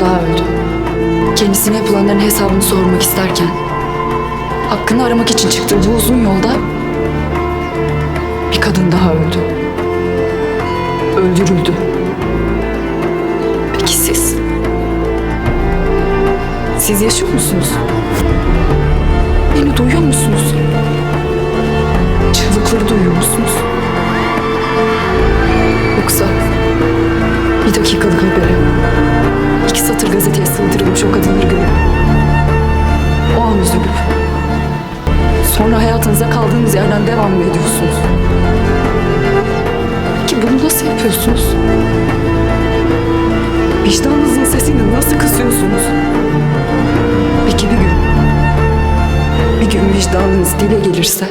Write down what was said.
daha öldü. Kendisine yapılanların hesabını sormak isterken, hakkını aramak için çıktığı bu uzun yolda bir kadın daha öldü. Öldürüldü. Peki siz? Siz yaşıyor musunuz? Beni duyuyor musunuz? Çığlıkları duyuyor musunuz? Yoksa bir dakikalık habere, iki satır gazeteye sığdırılmış o kadınları görüp o an üzülüp sonra hayatınıza kaldığınız yerden devam mı ediyorsunuz? Peki bunu nasıl yapıyorsunuz? Vicdanınızın sesini nasıl kısıyorsunuz? Peki bir gün, bir gün vicdanınız dile gelirse